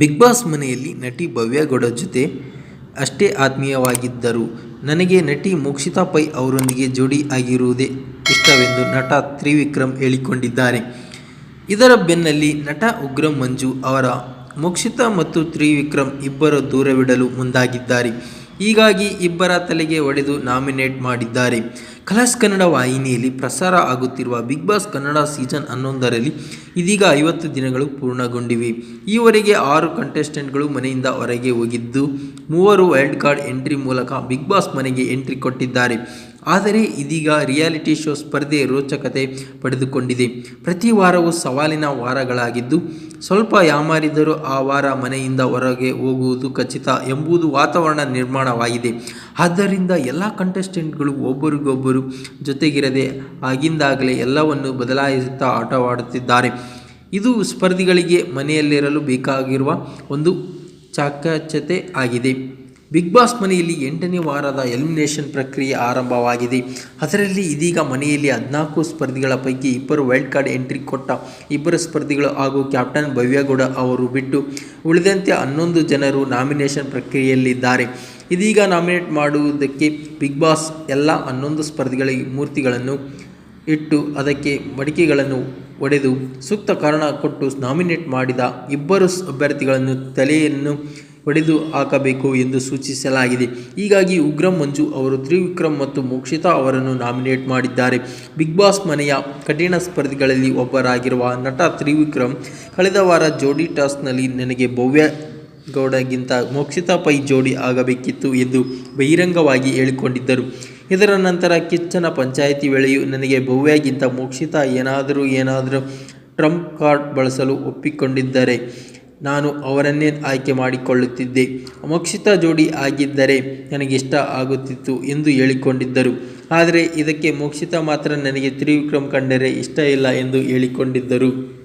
Big boss ಮನೆಯಲ್ಲಿ ನಟಿ ಭವ್ಯಗೌಡ ಜೊತೆ ಅಷ್ಟೇ ಆತ್ಮೀಯವಾಗಿದ್ದರು. ನನಗೆ ನಟಿ ಮೋಕ್ಷಿತಾ ಪೈ ಅವರೊಂದಿಗೆ ಜೋಡಿ ಆಗಿರುವುದೇ ಇಷ್ಟವೆಂದು ನಟ ತ್ರಿವಿಕ್ರಮ್ ಹೇಳಿಕೊಂಡಿದ್ದಾರೆ. ಇದರ ಬೆನ್ನಲ್ಲಿ ನಟ ಉಗ್ರ ಮಂಜು ಅವರ ಮೋಕ್ಷಿತಾ ಮತ್ತು ತ್ರಿವಿಕ್ರಮ್ ಇಬ್ಬರ ದೂರವಿಡಲು ಮುಂದಾಗಿದ್ದಾರೆ. ಹೀಗಾಗಿ ಇಬ್ಬರ ತಲೆಗೆ ಒಡೆದು ನಾಮಿನೇಟ್ ಮಾಡಿದ್ದಾರೆ. ಕಲರ್ಸ್ ಕನ್ನಡ ವಾಹಿನಿಯಲ್ಲಿ ಪ್ರಸಾರ ಆಗುತ್ತಿರುವ ಬಿಗ್ ಬಾಸ್ ಕನ್ನಡ ಸೀಸನ್ ಹನ್ನೊಂದರಲ್ಲಿ ಇದೀಗ ಐವತ್ತು ದಿನಗಳು ಪೂರ್ಣಗೊಂಡಿವೆ. ಈವರೆಗೆ ಆರು ಕಂಟೆಸ್ಟೆಂಟ್ಗಳು ಮನೆಯಿಂದ ಹೊರಗೆ ಹೋಗಿದ್ದು, ಮೂವರು ವೈಲ್ಡ್ ಕಾರ್ಡ್ ಎಂಟ್ರಿ ಮೂಲಕ ಬಿಗ್ ಬಾಸ್ ಮನೆಗೆ ಎಂಟ್ರಿ ಕೊಟ್ಟಿದ್ದಾರೆ. ಆದರೆ ಇದೀಗ ರಿಯಾಲಿಟಿ ಶೋ ಸ್ಪರ್ಧೆ ರೋಚಕತೆ ಪಡೆದುಕೊಂಡಿದೆ. ಪ್ರತಿ ವಾರವೂ ಸವಾಲಿನ ವಾರಗಳಾಗಿದ್ದು, ಸ್ವಲ್ಪ ಯಾಮಾರಿದರೂ ಆ ವಾರ ಮನೆಯಿಂದ ಹೊರಗೆ ಹೋಗುವುದು ಖಚಿತ ಎಂಬುದು ವಾತಾವರಣ ನಿರ್ಮಾಣವಾಗಿದೆ. ಆದ್ದರಿಂದ ಎಲ್ಲ ಕಂಟೆಸ್ಟೆಂಟ್ಗಳು ಒಬ್ಬರಿಗೊಬ್ಬರು ಜೊತೆಗಿರದೆ ಆಗಿಂದಾಗಲೇ ಎಲ್ಲವನ್ನು ಬದಲಾಯಿಸುತ್ತಾ ಆಟವಾಡುತ್ತಿದ್ದಾರೆ. ಇದು ಸ್ಪರ್ಧಿಗಳಿಗೆ ಮನೆಯಲ್ಲಿರಲು ಬೇಕಾಗಿರುವ ಒಂದು ಚಾಕಚತೆ ಆಗಿದೆ. ಬಿಗ್ ಬಾಸ್ ಮನೆಯಲ್ಲಿ ಎಂಟನೇ ವಾರದ ಎಲಿಮಿನೇಷನ್ ಪ್ರಕ್ರಿಯೆ ಆರಂಭವಾಗಿದೆ. ಅದರಲ್ಲಿ ಇದೀಗ ಮನೆಯಲ್ಲಿ ಹದಿನಾಲ್ಕು ಸ್ಪರ್ಧಿಗಳ ಪೈಕಿ ಇಬ್ಬರು ವೈಲ್ಡ್ ಕಾರ್ಡ್ ಎಂಟ್ರಿ ಕೊಟ್ಟ ಇಬ್ಬರು ಸ್ಪರ್ಧಿಗಳು ಹಾಗೂ ಕ್ಯಾಪ್ಟನ್ ಭವ್ಯಗೌಡ ಅವರು ಬಿಟ್ಟು ಉಳಿದಂತೆ ಹನ್ನೊಂದು ಜನರು ನಾಮಿನೇಷನ್ ಪ್ರಕ್ರಿಯೆಯಲ್ಲಿದ್ದಾರೆ. ಇದೀಗ ನಾಮಿನೇಟ್ ಮಾಡುವುದಕ್ಕೆ ಬಿಗ್ ಬಾಸ್ ಎಲ್ಲ ಹನ್ನೊಂದು ಸ್ಪರ್ಧಿಗಳಿಗೆ ಮೂರ್ತಿಗಳನ್ನು ಇಟ್ಟು ಅದಕ್ಕೆ ಮಡಿಕೆಗಳನ್ನು ಒಡೆದು ಸೂಕ್ತ ಕಾರಣ ಕೊಟ್ಟು ನಾಮಿನೇಟ್ ಮಾಡಿದ ಇಬ್ಬರು ಅಭ್ಯರ್ಥಿಗಳನ್ನು ತಲೆಯನ್ನು ಒಡೆದು ಹಾಕಬೇಕು ಎಂದು ಸೂಚಿಸಲಾಗಿದೆ. ಹೀಗಾಗಿ ಉಗ್ರಂ ಮಂಜು ಅವರು ತ್ರಿವಿಕ್ರಮ್ ಮತ್ತು ಮೋಕ್ಷಿತಾ ಅವರನ್ನು ನಾಮಿನೇಟ್ ಮಾಡಿದ್ದಾರೆ. ಬಿಗ್ ಬಾಸ್ ಮನೆಯ ಕಠಿಣ ಸ್ಪರ್ಧಿಗಳಲ್ಲಿ ಒಬ್ಬರಾಗಿರುವ ನಟ ತ್ರಿವಿಕ್ರಮ್ ಕಳೆದ ವಾರ ಜೋಡಿ ಟಾಸ್ಕ್ನಲ್ಲಿ ನನಗೆ ಭವ್ಯ ಗೌಡಗಿಂತ ಮೋಕ್ಷಿತಾ ಪೈ ಜೋಡಿ ಆಗಬೇಕಿತ್ತು ಎಂದು ಬಹಿರಂಗವಾಗಿ ಹೇಳಿಕೊಂಡಿದ್ದರು. ಇದರ ನಂತರ ಕಿಚ್ಚನ ಪಂಚಾಯಿತಿ ವೇಳೆಯೂ ನನಗೆ ಭವ್ಯಗಿಂತ ಮೋಕ್ಷಿತಾ ಏನಾದರೂ ಏನಾದರೂ ಟ್ರಂಪ್ ಕಾರ್ಡ್ ಬಳಸಲು ಒಪ್ಪಿಕೊಂಡಿದ್ದರೆ. ನಾನು ಅವರನ್ನೇ ಆಯ್ಕೆ ಮಾಡಿಕೊಳ್ಳುತ್ತಿದ್ದೆ. ಅಮೋಕ್ಷಿತ ಜೋಡಿ ಆಗಿದ್ದರೆ ನನಗಿಷ್ಟ ಆಗುತ್ತಿತ್ತು ಎಂದು ಹೇಳಿಕೊಂಡಿದ್ದರು. ಆದರೆ ಇದಕ್ಕೆ ಮೋಕ್ಷಿತ ಮಾತ್ರ ನನಗೆ ತ್ರಿವಿಕ್ರಮ್ ಕಂಡರೆ ಇಷ್ಟ ಇಲ್ಲ ಎಂದು ಹೇಳಿಕೊಂಡಿದ್ದರು.